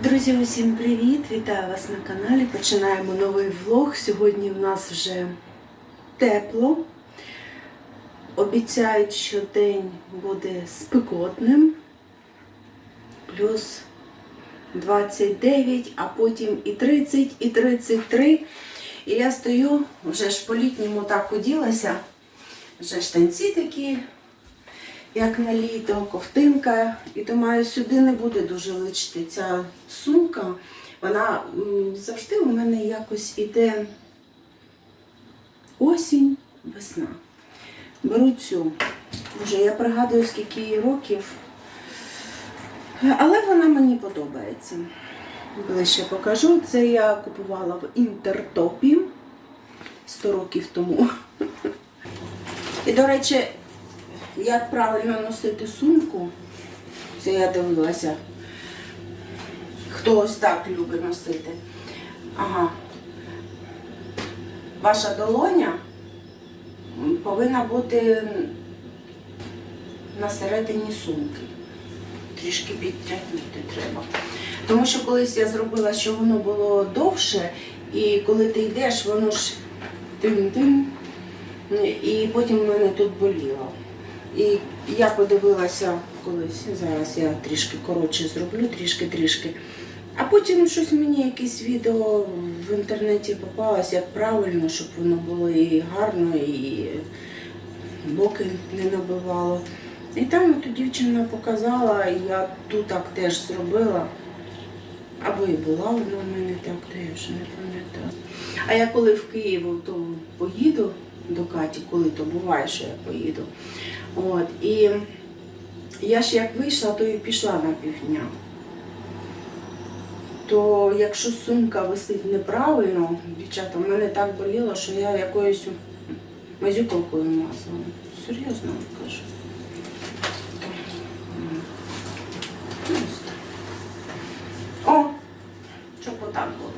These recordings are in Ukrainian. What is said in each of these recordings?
Друзі, усім привіт! Вітаю вас на каналі. Починаємо новий влог. Сьогодні в нас вже тепло. Обіцяють, що день буде спекотним. Плюс 29, а потім і 30, і 33. І я стою, вже ж по-літньому так оділася. Вже штанці такі, як на літо, ковтинка. І думаю, сюди не буде дуже личити ця сумка. Вона завжди у мене якось іде осінь, весна. Беру цю. Вже я пригадую, скільки їй років. Але вона мені подобається. Ближче покажу. Це я купувала в інтертопі 100 років тому. І, до речі, як правильно носити сумку, це я дивилася. Хто ось так любить носити. Ага. Ваша долоня повинна бути на середині сумки. Трішки підтягнути треба. Тому що колись я зробила, що воно було довше, і коли ти йдеш, воно ж тим-тим. І потім в мене тут боліло. І я подивилася колись, зараз я трішки коротше зроблю, трішки-трішки. А потім щось мені якесь відео в інтернеті попалось, як правильно, щоб воно було і гарно, і боки не набивало. І там ту дівчина показала, і я тут так теж зробила. Або і була вона в мене так, то я вже не пам'ятаю. А я коли в Київ то поїду до Каті, коли то буває, що я поїду. От, і я ж як вийшла, то і пішла на півдня. То якщо сумка висить неправильно, дівчата, в мене так боліло, що я якоюсь мазюкалкою мазала. Серйозно кажу. О, щоб отак було.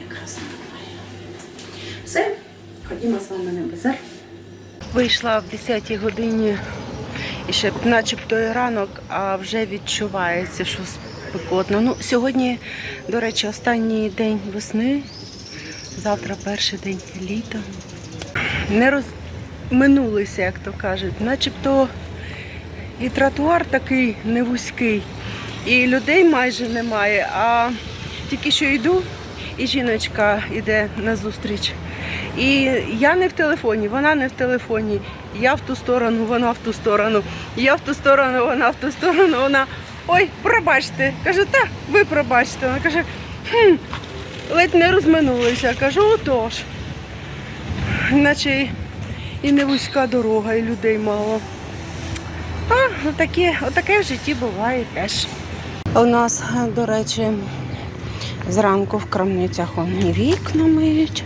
Якраз нормально. Все, ходімо з вами на базар. Вийшла в 10 годині і ще начебто і ранок, а вже відчувається, що спекотно. Ну, сьогодні, до речі, останній день весни, завтра перший день літа. Не розминулися, як то кажуть, начебто і тротуар такий невузький, і людей майже немає, а тільки що йду, і жіночка йде назустріч. І я не в телефоні, вона не в телефоні. Я в ту сторону, вона в ту сторону. Я в ту сторону, вона в ту сторону. Вона ой, пробачте. Каже, та ви пробачте. Вона каже, хм, ледь не розминулися. Кажу, отож. Наче і не вузька дорога, і людей мало. А, отаке, отаке в житті буває теж. У нас, до речі, зранку в крамницях вони вікна миють.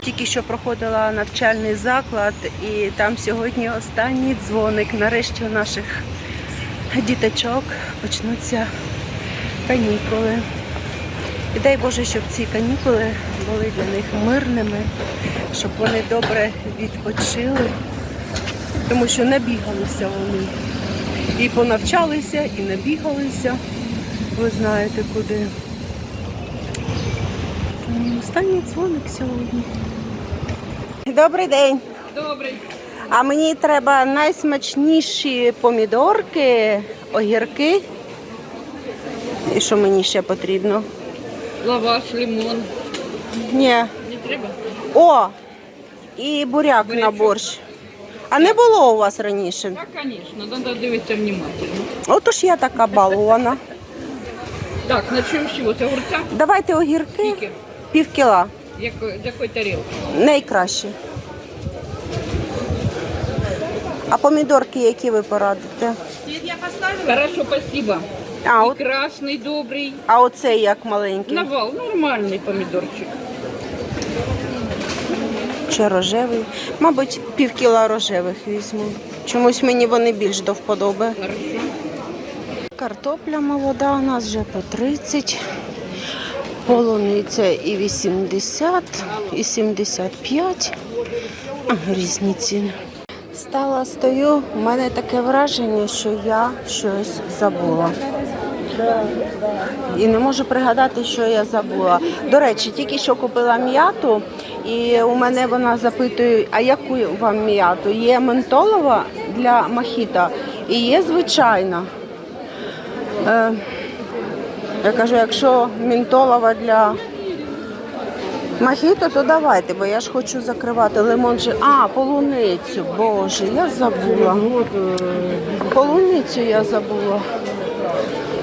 Тільки що проходила навчальний заклад, і там сьогодні останній дзвоник. Нарешті у наших діточок почнуться канікули. І дай Боже, щоб ці канікули були для них мирними, щоб вони добре відпочили, тому що набігалися вони. І понавчалися, і набігалися. Ви знаєте куди. Останній дзвоник сьогодні. Добрий день. Добрий. А мені треба найсмачніші помідорки, огірки. І що мені ще потрібно? Лаваш, лимон. Ні. Не треба? О! І буряк на борщ. А не було у вас раніше. Так, звісно, треба дивитися внимательно. Отож я така балована. Так, начнемо з чого? Огурця? Давайте огірки Скільки? Пів кіла. Як, якої тарілки? Найкраще. А помідорки, які ви порадите? Хорошо, спасибо. А, І от, красний, добрий. а оцей як маленький. Навал, нормальний помідорчик. Чи рожевий? Мабуть, пів кіла рожевих візьму. Чомусь мені вони більш до вподоби. Хорошо. Картопля молода у нас вже по 30. Полуниця і 80, і 75. Різні ціни. Стала стою, у мене таке враження, що я щось забула. І не можу пригадати, що я забула. До речі, тільки що купила м'яту, і у мене вона запитує, а яку вам м'яту? Є ментолова для мохіто і є звичайна. Е, я кажу, якщо ментолова для мохіто, то давайте, бо я ж хочу закривати лимон. же- А, полуницю, боже, я забула. Полуницю я забула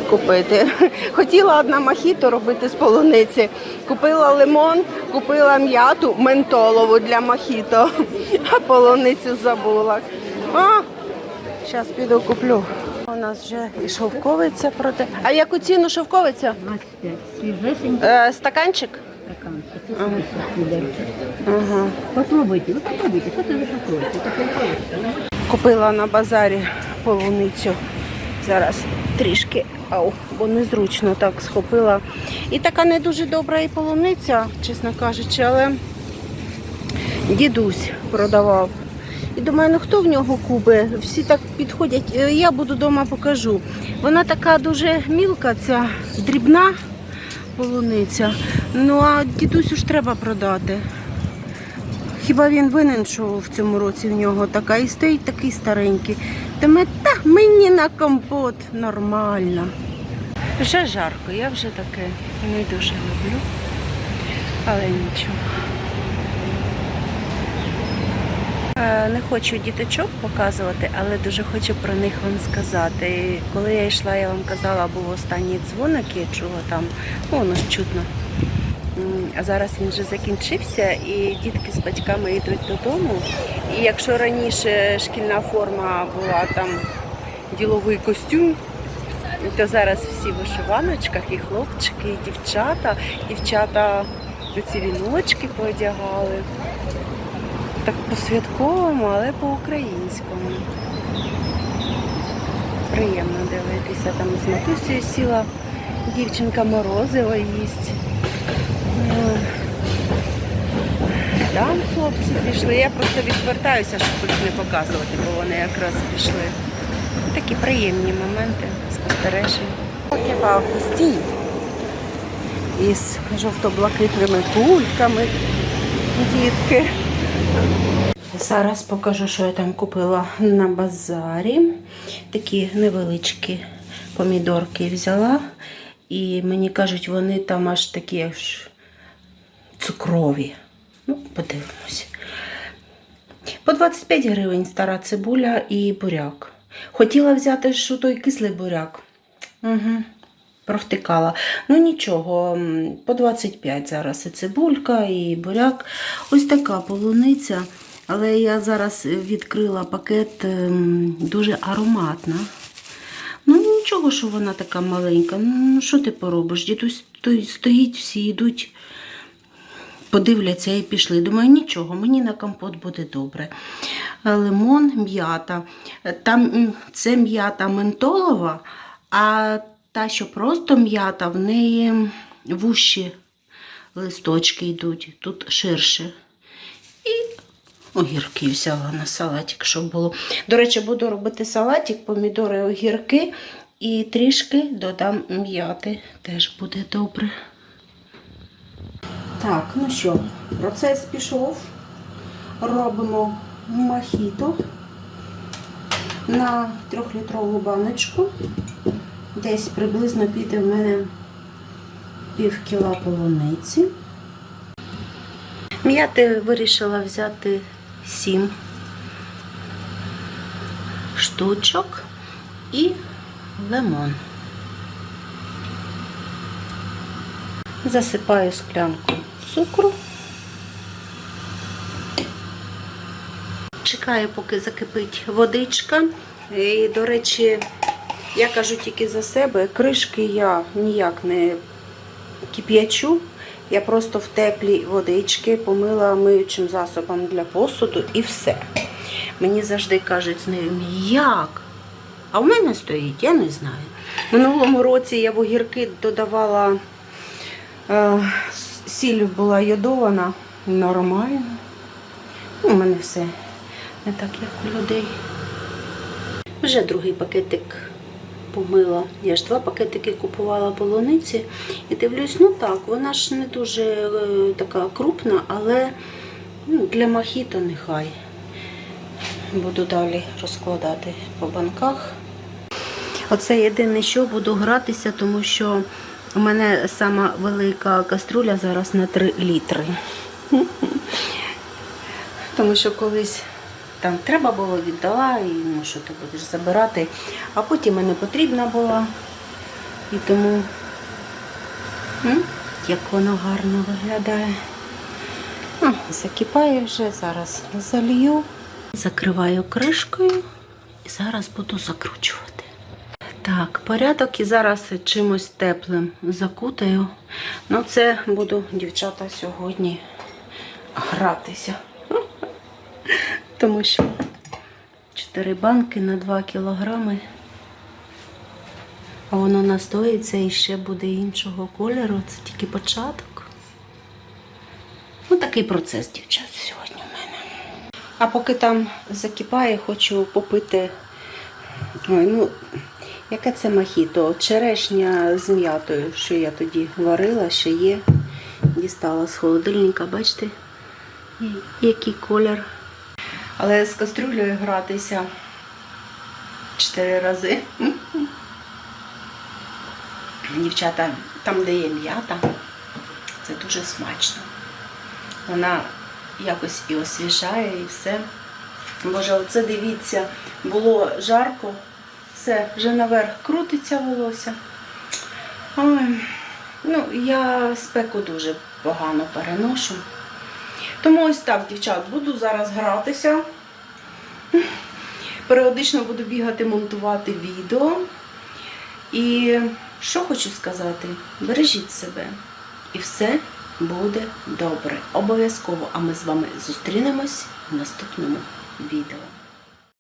купити. Хотіла одна мохіто робити з полуниці. Купила лимон, купила м'яту ментолову для мохіто, а полуницю забула. А, зараз піду куплю. У нас вже і шовковиця проте. А яку ціну шовковиця? 25. Свежесенький Е, стаканчик? стакан. Ага. Попробуйте, вы попробуйте, что вы попробуйте. Это хорошо. Купила на базарі полуницю. Зараз трішки, ау, бо незручно так схопила. І така не дуже добра і полуниця, чесно кажучи, але дідусь продавав. І думаю, ну хто в нього купить? Всі так підходять. Е, Я буду вдома покажу. Вона така дуже мілка, ця дрібна полуниця. Ну а дідусю ж треба продати. Хіба він винен, що в цьому році в нього така і стоїть такий старенький. Та ми, та мені на компот нормально. Вже жарко, я вже таке не дуже люблю, але нічого. Е, Не хочу діточок показувати, але дуже хочу про них вам сказати. Коли я йшла, я вам казала, був останній дзвоник, я чула там, ну воно ж чутно. А зараз він вже закінчився, і дітки з батьками йдуть додому. І якщо раніше шкільна форма була там діловий костюм, то зараз всі в вишиваночках, і хлопчики, і дівчата. Дівчата ці віночки поодягали. Так по-святковому, але по-українському. Приємно дивитися. Там з матусею сіла дівчинка морозиво їсть. Ну, Там хлопці пішли. Я просто відвертаюся, щоб їх не показувати, бо вони якраз пішли. Такі приємні моменти спостережень. Кебаб стій із жовто-блакитними кульками. Дітки. Зараз покажу, що я там купила на базарі. Такі невеличкі помідорки взяла. І мені кажуть, вони там аж такі аж цукрові. Ну, подивимось. По 25 гривень стара цибуля і буряк. Хотіла взяти що той кислий буряк. Угу. Провтикала. Ну нічого, по 25 зараз і цибулька, і буряк. Ось така полуниця. Але я зараз відкрила пакет ем, дуже ароматна. Ну нічого, що вона така маленька. Ну що ти поробиш? Дідусь стоїть, всі йдуть, подивляться і пішли. Думаю, нічого, мені на компот буде добре. Е, Лимон, м'ята. Е, Там це м'ята ментолова, а та, що просто м'ята, в неї вущі листочки йдуть, тут ширше. І огірки взяла на салатик, щоб було. До речі, буду робити салатик, помідори, огірки і трішки додам м'яти. Теж буде добре. Так, ну що, процес пішов. Робимо мохіто на трьохлітрову баночку. Десь приблизно піде в мене пів кіла полуниці. М'яти вирішила взяти сім штучок і лимон. Засипаю склянку цукру. Чекаю, поки закипить водичка. І, до речі, я кажу тільки за себе, кришки я ніяк не кип'ячу. Я просто в теплій водички помила миючим засобом для посуду і все. Мені завжди кажуть знайомі, як? А в мене стоїть, я не знаю. Минулому році я в огірки додавала е, сіль була йодована, нормально. У мене все не так, як у людей. Вже другий пакетик помила. Я ж два пакетики купувала полуниці і дивлюсь, ну так, вона ж не дуже е, така крупна, але ну, для мохіто нехай. Буду далі розкладати по банках. Оце єдине, що буду гратися, тому що у мене сама велика каструля зараз на 3 літри. Тому що колись там треба було, віддала, і ну що ти будеш забирати, а потім мене потрібна була. І тому м, як воно гарно виглядає. А, закипає вже, зараз залью, закриваю кришкою і зараз буду закручувати. Так, порядок і зараз чимось теплим закутаю. Ну, це буду, дівчата, сьогодні гратися. Тому що 4 банки на 2 кілограми. А воно настоїться і ще буде іншого кольору. Це тільки початок. Ну, такий процес, дівчат, сьогодні в мене. А поки там закипає, хочу попити. Ой, ну, яке це мохіто? Черешня з м'ятою, що я тоді варила, ще є. Дістала з холодильника, бачите, який колір. Але з кастрюлею гратися чотири рази. Дівчата, там, де є м'ята, це дуже смачно. Вона якось і освіжає, і все. Боже, оце дивіться, було жарко, все, вже наверх крутиться волосся. Ой, ну, я спеку дуже погано переношу. Тому ось так, дівчат, буду зараз гратися. Періодично буду бігати, монтувати відео. І що хочу сказати, бережіть себе. І все буде добре. Обов'язково. А ми з вами зустрінемось в наступному відео.